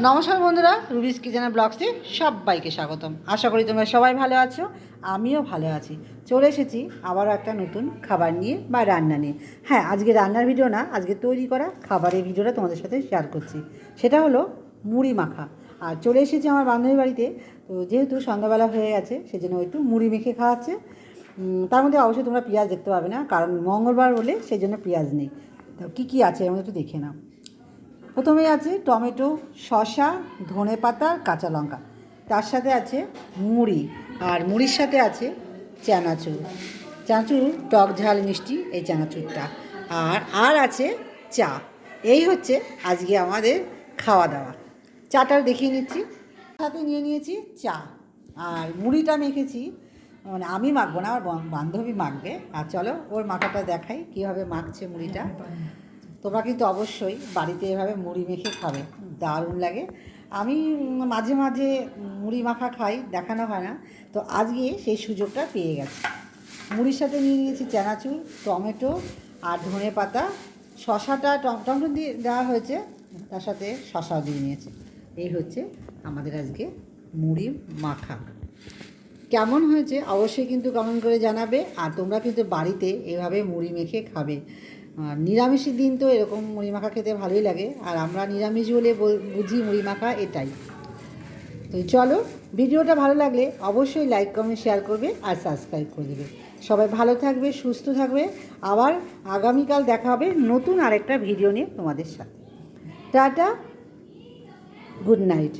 নমস্কার বন্ধুরা, রুবিস কিচেনের ব্লগসে সবাইকে স্বাগতম। আশা করি তোমরা সবাই ভালো আছো, আমিও ভালো আছি। চলে এসেছি আবারও একটা নতুন খাবার নিয়ে বা রান্না নিয়ে। হ্যাঁ আজকে রান্নার ভিডিও না, আজকে তৈরি করা খাবারের ভিডিওটা তোমাদের সাথে শেয়ার করছি। সেটা হলো মুড়ি মাখা। আর চলে এসেছি আমার বান্ধবীর বাড়িতে, তো যেহেতু সন্ধ্যাবেলা হয়ে গেছে, সেজন্য একটু মুড়ি মেখে খাওয়াচ্ছে। তার মধ্যে অবশ্যই তোমরা পেঁয়াজ দেখতে পাবে না, কারণ মঙ্গলবার বলে সেই জন্য পেঁয়াজ নেই। তো কী কী আছে, এর মধ্যে একটু দেখে নাও। প্রথমেই আছে টমেটো, শসা, ধনে পাতা, কাঁচা লঙ্কা। তার সাথে আছে মুড়ি আর মুড়ির সাথে আছে চানাচুর। চানাচুর, টক ঝাল মিষ্টি এই চানাচুরটা। আর আর আছে চা। এই হচ্ছে আজকে আমাদের খাওয়া দাওয়া চাটা দেখিয়ে নিচ্ছি। সাথে নিয়ে নিয়েছি চা। আর মুড়িটা মেখেছি মানে আমি মাখবো না, আমার বান্ধবী মাখবে। আর চলো ওর মাখাটা দেখাই কীভাবে মাখছে মুড়িটা। তোমরা কিন্তু অবশ্যই বাড়িতে এভাবে মুড়ি মেখে খাবে। দারুণ লাগে। আমি মাঝে মাঝে মুড়ি মাখা খাই, দেখানো হয় না। তো আজকে সেই সুযোগটা পেয়ে গেছি। মুড়ির সাথে নিয়ে নিয়েছি চানাচুর, টমেটো আর ধনে পাতা। শশাটা টম- টমেটো দিয়ে দেওয়া হয়েছে, তার সাথে শশাও দিয়ে নিয়েছে। এই হচ্ছে আমাদের আজকে মুড়ি মাখা। কেমন হয়েছে অবশ্যই কিন্তু কমেন্ট করে জানাবে। আর তোমরা কিন্তু বাড়িতে এভাবে মুড়ি মেখে খাবে। আর নিরামিষের দিন তো এরকম মুড়ি মাখা খেতে ভালোই লাগে। আর আমরা নিরামিষ বলে বুঝি মুড়ি মাখা এটাই। তো চলো, ভিডিওটা ভালো লাগলে অবশ্যই লাইক, কমেন্ট, শেয়ার করবে আর সাবস্ক্রাইব করে দেবে। সবাই ভালো থাকবে, সুস্থ থাকবে। আবার আগামীকাল দেখা হবে নতুন আরেকটা ভিডিও নিয়ে তোমাদের সাথে। Tata, good night.